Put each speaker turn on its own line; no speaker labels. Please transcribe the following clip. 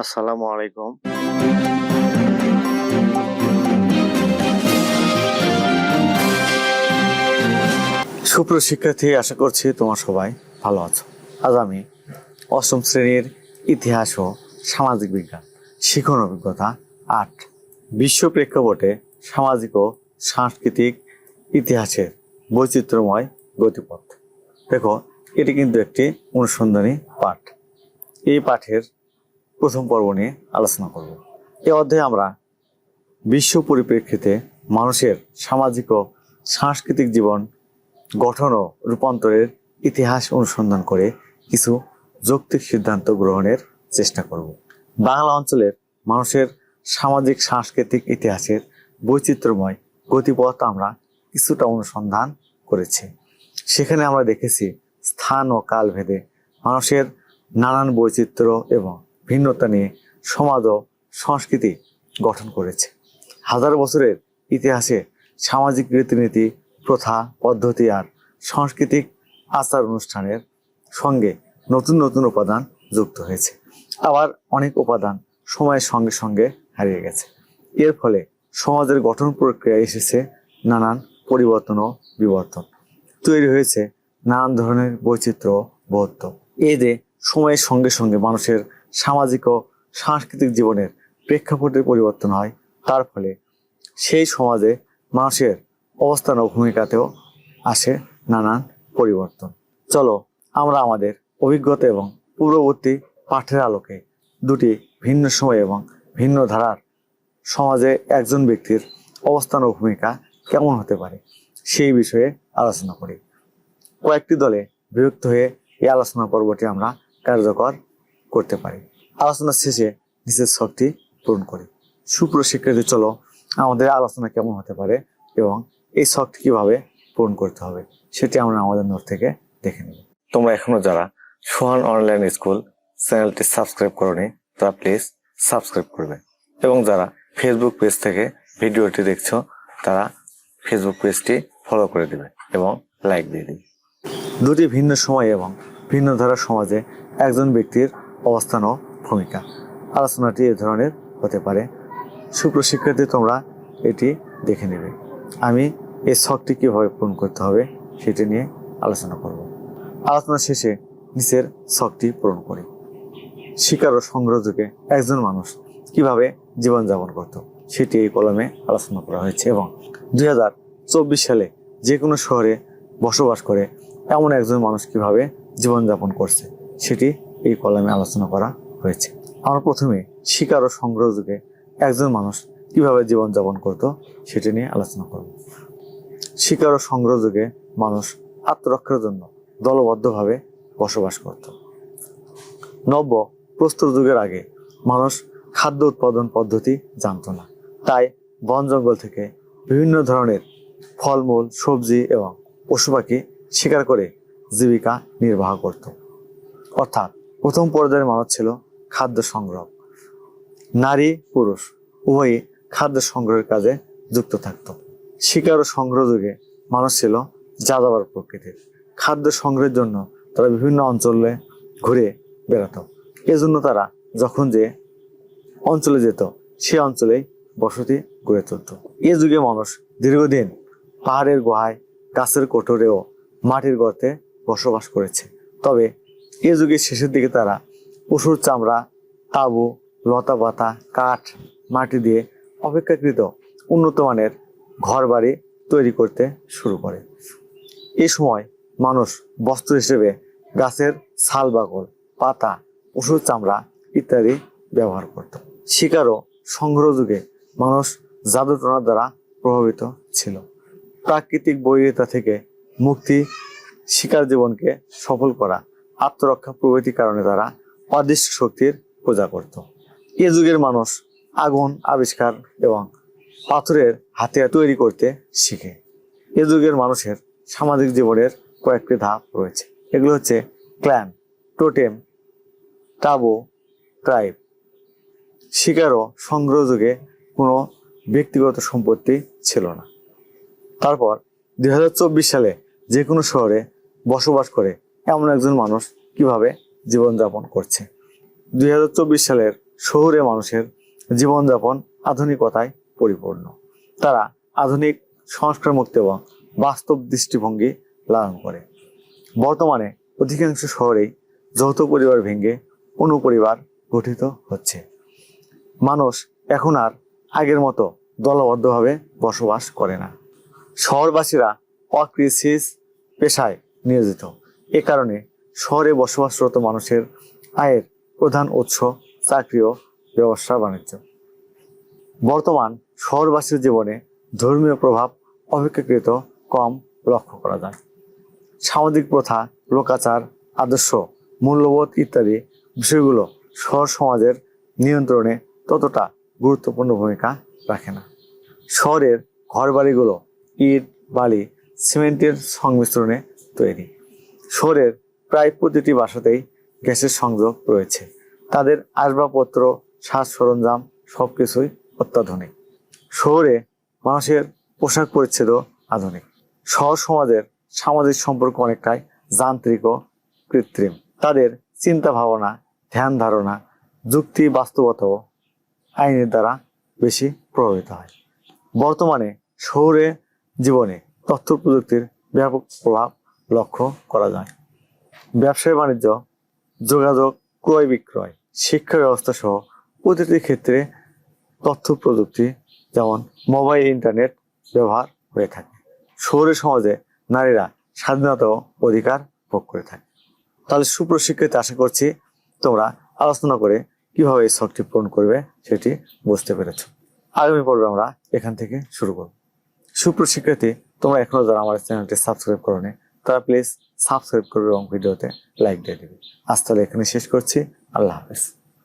আসসালামু আলাইকুম। সুপ্র শিক্ষার্থী, আশা করছি তোমার সবাই ভালো আছো। আজ আমি অষ্টম শ্রেণির ইতিহাস ও সামাজিক বিজ্ঞান শিখন অভিজ্ঞতা আট বিশ্ব প্রেক্ষাপটে সামাজিক ও সাংস্কৃতিক ইতিহাসের বৈচিত্র্যময় গতিপথ। দেখো, এটি কিন্তু একটি অনুসন্ধানী পাঠ। এই পাঠের প্রথম পর্ব নিয়ে আলোচনা করব। এই অধ্যায়ে আমরা বিশ্ব পরিপ্রেক্ষিতে মানুষের সামাজিক ও সাংস্কৃতিক জীবন, গঠন ও রূপান্তরের ইতিহাস অনুসন্ধান করে কিছু যৌক্তিক সিদ্ধান্ত গ্রহণের চেষ্টা করব। বাংলা অঞ্চলের মানুষের সামাজিক, সাংস্কৃতিক ইতিহাসের বৈচিত্র্যময় গতিপথ আমরা কিছুটা অনুসন্ধান করেছি। সেখানে আমরা দেখেছি স্থান ও কাল ভেদে মানুষের নানান বৈচিত্র্য এবং ভিন্নতা নিয়ে সমাজ ও সংস্কৃতি গঠন করেছে। হাজার বছরের ইতিহাসে সামাজিক রীতিনীতি, প্রথা, পদ্ধতি আর সাংস্কৃতিক আচার অনুষ্ঠানের সঙ্গে নতুন নতুন উপাদান যুক্ত হয়েছে। আবার অনেক উপাদান সময়ের সঙ্গে সঙ্গে হারিয়ে গেছে। এর ফলে সমাজের গঠন প্রক্রিয়া এসেছে নানান পরিবর্তন ও বিবর্তন। তৈরি হয়েছে নানান ধরনের বৈচিত্র্য বহত্ব এই যে সময়ের সঙ্গে সঙ্গে মানুষের সামাজিক ও সাংস্কৃতিক জীবনের প্রেক্ষাপটের পরিবর্তন হয়। তার ফলে সেই সমাজে মানুষের অবস্থান ও ভূমিকাতেও আসে নানান পরিবর্তন। চলো আমরা আমাদের অভিজ্ঞতা এবং পূর্ববর্তী পাঠের আলোকে দুটি ভিন্ন সময় এবং ভিন্ন ধারার সমাজে একজন ব্যক্তির অবস্থান ও ভূমিকা কেমন হতে পারে সেই বিষয়ে আলোচনা করি। কয়েকটি দলে বিভক্ত হয়ে এই আলোচনা পর্বটি আমরা কার্যকর করতে পারি। আলোচনা শেষে নিজের শক্তি পূরণ করি। সুপ্রশিক্ষার্থী চলো আমাদের আলোচনা কেমন হতে পারে এবং এই শখটি কীভাবে পূরণ করতে হবে সেটি আমরা আমাদের নোট থেকে দেখে নেব। তোমরা এখনও যারা সোহান অনলাইন স্কুল চ্যানেলটি সাবস্ক্রাইব করনি, তারা প্লিজ সাবস্ক্রাইব করবে। এবং যারা ফেসবুক পেজ থেকে ভিডিওটি দেখছ, তারা ফেসবুক পেজটি ফলো করে দেবে এবং লাইক দিয়ে দিবে। দুটি ভিন্ন সময় এবং ভিন্ন ধারার সমাজে একজন ব্যক্তির অবস্থান ও ভূমিকা। আলোচনাটি এ ধরনের হতে পারে। সুপ্রশিক্ষার্থী, তোমরা এটি দেখে নেবে। আমি এই শখটি কীভাবে পূরণ করতে হবে সেটি নিয়ে আলোচনা করব। আলোচনা শেষে নিচের শখটি পূরণ করি। শিকার ও সংগ্রহ যুগে একজন মানুষ কীভাবে জীবনযাপন করত সেটি এই কলমে আলোচনা করা হয়েছে এবং দুই হাজার চব্বিশ সালে যে কোনো শহরে বসবাস করে এমন একজন মানুষ কীভাবে জীবনযাপন করছে সেটি এই কলমে আলোচনা করা হয়েছে। আমরা প্রথমে শিকার ও সংগ্রহ যুগে একজন মানুষ কীভাবে জীবনযাপন করত সেটি নিয়ে আলোচনা করব। শিকার ও সংগ্রহ যুগে মানুষ আত্মরক্ষার জন্য দলবদ্ধভাবে বসবাস করত। নব্য প্রস্তর যুগের আগে মানুষ খাদ্য উৎপাদন পদ্ধতি জানত না। তাই বন জঙ্গল থেকে বিভিন্ন ধরনের ফলমূল, সবজি এবং পশু পাখি শিকার করে জীবিকা নির্বাহ করত। অর্থাৎ প্রথম পর্যায়ের মানুষ ছিল খাদ্য সংগ্রহ। নারী, পুরুষ, উভয়ই খাদ্য সংগ্রহের কাজে যুক্ত থাকত। শিকার ও সংগ্রহ যুগে মানুষ ছিল যাযাবর প্রকৃতির। খাদ্য সংগ্রহের জন্য তারা বিভিন্ন অঞ্চলে ঘুরে বেড়াতো। এজন্য তারা যখন যে অঞ্চলে যেত, সে অঞ্চলেই বসতি গড়ে তুলত। এ যুগে মানুষ দীর্ঘদিন পাহাড়ের গুহায়, গাছের কোটরে ও মাটির গর্তে বসবাস করেছে। তবে এ যুগের শেষের দিকে তারা পশুর চামড়া, তাঁবু, লতা পাতা, কাঠ, মাটি দিয়ে অপেক্ষাকৃত উন্নত মানের ঘর বাড়ি তৈরি করতে শুরু করে। এই সময় মানুষ বস্ত্র হিসেবে গাছের ছাল বাকল পাতা, পশুর চামড়া ইত্যাদি ব্যবহার করত। শিকারও সংগ্রহ যুগে মানুষ জাদুটনার দ্বারা প্রভাবিত ছিল। প্রাকৃতিক বৈরিতা থেকে মুক্তি, শিকার জীবনকে সফল করা আত্মরক্ষা প্রভৃতির কারণে তারা অদৃশ্য শক্তির পূজা করত। এ যুগের মানুষ আগুন, আবিষ্কার এবং পাথরের হাতিয়ার তৈরি করতে শিখে। এ যুগের মানুষের সামাজিক জীবনের কয়েকটি ধাপ রয়েছে। এগুলো হচ্ছে ক্ল্যান, টোটেম, টাবু, ট্রাইব। শিকারও ও সংগ্রহ যুগে কোনো ব্যক্তিগত সম্পত্তি ছিল না। তারপর দু হাজার চব্বিশ সালে যে কোনো শহরে বসবাস করে এমন একজন মানুষ কীভাবে জীবনযাপন করছে? দুই হাজার চব্বিশ সালের শহুরে মানুষের জীবনযাপন আধুনিকতায় পরিপূর্ণ। তারা আধুনিক সংস্কার মুক্ত এবং বাস্তব দৃষ্টিভঙ্গি লালন করে। বর্তমানে অধিকাংশ শহরেই যৌথ পরিবার ভেঙে অনুপরিবার গঠিত হচ্ছে। মানুষ এখন আর আগের মতো দলবদ্ধভাবে বসবাস করে না। শহরবাসীরা অকৃষিজ পেশায় নিয়োজিত। এ কারণে শহরে বসবাসরত মানুষের আয়ের প্রধান উৎস চাকরি ও ব্যবসা বাণিজ্য। বর্তমান শহরবাসীর জীবনে ধর্মীয় প্রভাব অপেক্ষাকৃত কম লক্ষ্য করা যায়। সামাজিক প্রথা, লোকাচার, আদর্শ, মূল্যবোধ ইত্যাদি বিষয়গুলো শহর সমাজের নিয়ন্ত্রণে ততটা গুরুত্বপূর্ণ ভূমিকা রাখে না। শহরের ঘরবাড়িগুলো ইট, বালি, সিমেন্টের সংমিশ্রণে তৈরি। শহরের প্রায় প্রতিটি বাসাতেই গ্যাসের সংযোগ রয়েছে। তাদের আসবাবপত্র, সাজ সরঞ্জাম সব কিছুই অত্যাধুনিক। শহরে মানুষের পোশাক পরিচ্ছেদও আধুনিক। শহর সমাজের সামাজিক সম্পর্ক অনেকটাই যান্ত্রিক ও কৃত্রিম। তাদের চিন্তা ভাবনা ধ্যান ধারণা যুক্তি বাস্তবতা আইনের দ্বারা বেশি প্রভাবিত হয়। বর্তমানে শহুরে জীবনে তথ্য প্রযুক্তির ব্যাপক প্রভাব লক্ষ্য করা যায়। ব্যবসায় বাণিজ্য, যোগাযোগ, ক্রয় বিক্রয়, শিক্ষা ব্যবস্থা সহ প্রতিটি ক্ষেত্রে তথ্য প্রযুক্তি যেমন মোবাইল, ইন্টারনেট ব্যবহার হয়ে থাকে। শহুরে সমাজে নারীরা স্বাধীনতা ও অধিকার ভোগ করে থাকে। তাহলে সুপ্রশিক্ষিত আশা করছি তোমরা আলোচনা করে কীভাবে এই শখটি পূরণ করবে সেটি বুঝতে পেরেছ। আগামী পর্বে আমরা এখান থেকে শুরু করব। সুপ্রশিক্ষার্থী, তোমরা এখনও যারা আমার চ্যানেলটি সাবস্ক্রাইব করোনি তারা প্লিজ সাবস্ক্রাইব করবে এবং ভিডিওতে লাইক দিয়ে দেবে। আজ তাহলে এখানে শেষ করছি। আল্লাহ হাফেজ।